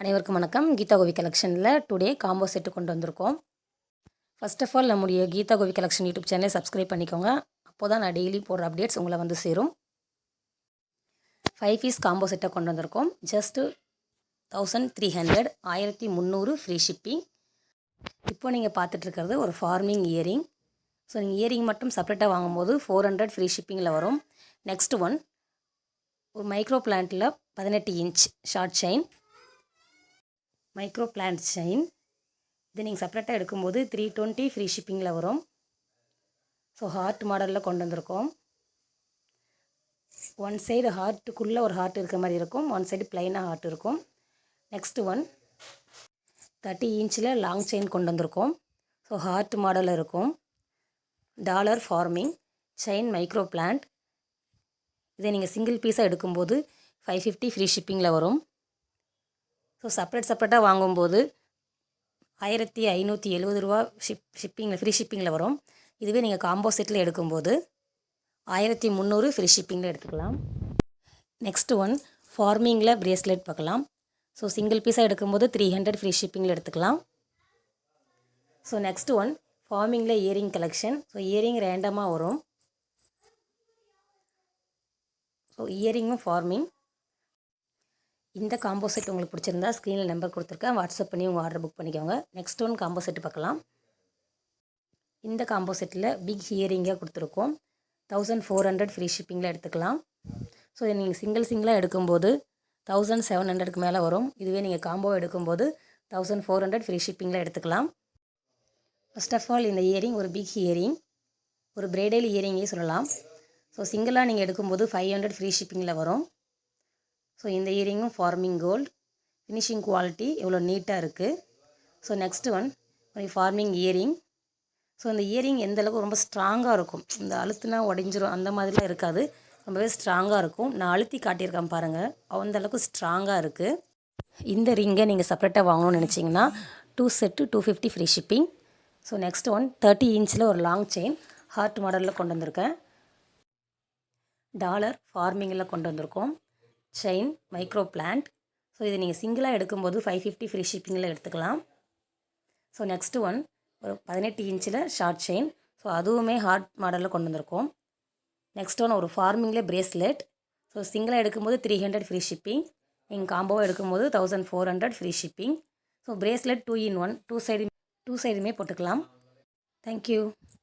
அனைவருக்கும் வணக்கம். கீதா கோவி கலெக்ஷனில் டுடே காம்போ செட்டு கொண்டு வந்திருக்கோம். ஃபர்ஸ்ட் ஆஃப் ஆல் நம்முடைய கீதா கோவி கலெக்ஷன் யூடியூப் சேனலை சப்ஸ்கிரைப் பண்ணிக்கோங்க. அப்போ தான் நான் டெய்லி போடுற அப்டேட்ஸ் உங்களை வந்து சேரும். ஃபைவ் பீஸ் காம்போ செட்டை கொண்டு வந்திருக்கோம். ஜஸ்ட்டு தௌசண்ட் த்ரீ ஹண்ட்ரட் ஆயிரத்தி முந்நூறு ஃப்ரீ ஷிப்பிங் இப்போ நீங்கள் பார்த்துட்ருக்கிறது ஒரு ஃபார்மிங் இயரிங் ஸோ நீங்கள் இயரிங் மட்டும் செப்பரேட்டாக வாங்கும்போது ஃபோர் ஹண்ட்ரட் ஃப்ரீ ஷிப்பிங்கில் வரும். நெக்ஸ்ட் ஒன் ஒரு மைக்ரோ பிளான்ட்டில் பதினெட்டு inch short chain micro plant chain. இது நீங்கள் செப்பரேட்டாக எடுக்கும்போது த்ரீ டுவெண்ட்டி ஃப்ரீ ஷிப்பிங்கில் வரும். ஸோ ஹார்ட் மாடலில் கொண்டு வந்திருக்கோம். ஒன் சைடு ஹார்ட்டுக்குள்ளே ஒரு ஹார்ட் இருக்கிற மாதிரி இருக்கும். ஒன் சைடு பிளைனாக ஹார்ட் இருக்கும். நெக்ஸ்ட்டு ஒன் தேர்ட்டி இன்ச்சில் லாங் செயின் கொண்டு வந்திருக்கோம். ஸோ ஹார்ட் மாடலில் இருக்கும். Dollar forming chain micro plant இதை நீங்கள் சிங்கிள் பீஸாக எடுக்கும்போது ஃபைவ் ஃபிஃப்டி ஃப்ரீ ஷிப்பிங்கில் வரும். ஸோ செப்பரேட் செப்பரேட்டாக வாங்கும்போது ஆயிரத்தி ஐநூற்றி எழுபது ரூபா ஷிப் ஷிப்பிங்கில் ஃப்ரீ ஷிப்பிங்கில் வரும். இதுவே நீங்கள் காம்போ செட்டில் எடுக்கும்போது ஆயிரத்தி முந்நூறு ஃப்ரீ ஷிப்பிங்கில் எடுத்துக்கலாம். நெக்ஸ்ட் ஒன் ஃபார்மிங்கில் பிரேஸ்லெட் பார்க்கலாம். ஸோ சிங்கிள் பீஸாக எடுக்கும்போது த்ரீ ஹண்ட்ரட் ஃப்ரீ ஷிப்பிங்கில் எடுத்துக்கலாம். ஸோ நெக்ஸ்ட் ஒன் ஃபார்மிங்கில் இயரிங் கலெக்ஷன் ஸோ இயரிங் ரேண்டமாக வரும். ஸோ இயரிங்கும் ஃபார்மிங் இந்த காம்போ செட் உங்களுக்கு பிடிச்சிருந்தா ஸ்க்ரீனில் நம்பர் கொடுத்துருக்கேன். வாட்ஸ்அப் பண்ணி உங்கள் ஆர்டர் புக் பண்ணிக்கோங்க. நெக்ஸ்ட் ஒன் காம்போ செட்டு பார்க்கலாம். இந்த காம்போ செட்டில் பிக் ஹியரிங்காக கொடுத்துருக்கோம். தௌசண்ட் ஃபோர் ஹண்ட்ரட் ஃப்ரீ ஷிப்பிங்கில் எடுத்துக்கலாம். ஸோ நீங்கள் சிங்கிள் சிங்கிளாக எடுக்கும்போது தௌசண்ட் செவன் ஹண்ட்ரடுக்கு மேலே வரும். இதுவே நீங்கள் காம்போ எடுக்கும்போது தௌசண்ட் ஃபோர் ஹண்ட்ரட் ஃப்ரீ ஷிப்பிங்கில் எடுத்துக்கலாம். ஃபஸ்ட் ஆஃப் ஆல் இந்த இயரிங் ஒரு பிக் இயரிங் ஒரு பிரைடல் இயரிங்கே சொல்லலாம். ஸோ சிங்கிளாக நீங்கள் எடுக்கும்போது ஃபைவ் ஹண்ட்ரட் ஃப்ரீ ஷிப்பிங்கில் வரும். ஸோ இந்த இயரிங்கும் ஃபார்மிங் கோல்ட் ஃபினிஷிங் குவாலிட்டி எவ்வளோ நீட்டாக இருக்குது so next one forming earring so இந்த இயரிங் எந்த அளவுக்கு ரொம்ப ஸ்ட்ராங்காக இருக்கும். இந்த அழுத்துனா உடஞ்சிரும் அந்த மாதிரிலாம் இருக்காது. ரொம்பவே ஸ்ட்ராங்காக இருக்கும். நான் அழுத்தி காட்டியிருக்கேன் பாருங்கள் அந்தளவுக்கு ஸ்ட்ராங்காக இருக்குது இந்த ரிங்கை நீங்கள் செப்பரேட்டாக வாங்கணும்னு நினச்சிங்கன்னா two set two fifty free shipping so next one thirty இன்ச்சில் ஒரு லாங் செயின் ஹார்ட் மாடலில் கொண்டு வந்திருக்கேன். டாலர் ஃபார்மிங்கில் கொண்டு வந்திருக்கோம். செயின் மைக்ரோ பிளான்ட் ஸோ இது நீங்கள் சிங்கிளாக எடுக்கும்போது ஃபைவ் ஃபிஃப்டி ஃப்ரீ ஷிப்பிங்கில் எடுத்துக்கலாம். ஸோ நெக்ஸ்ட்டு ஒன் ஒரு பதினெட்டு இன்ச்சில் ஷார்ட் செயின் ஸோ அதுவுமே ஹார்ட் மாடலில் கொண்டு வந்திருக்கோம். நெக்ஸ்ட் ஒன் ஒரு ஃபார்மிங்கில் பிரேஸ்லெட் ஸோ சிங்கிளாக எடுக்கும்போது த்ரீ ஹண்ட்ரட் ஃப்ரீ ஷிப்பிங் நீங்கள் காம்போவாக எடுக்கும்போது thousand four hundred free shipping so bracelet two in one two side two சைடுமே போட்டுக்கலாம். Thank you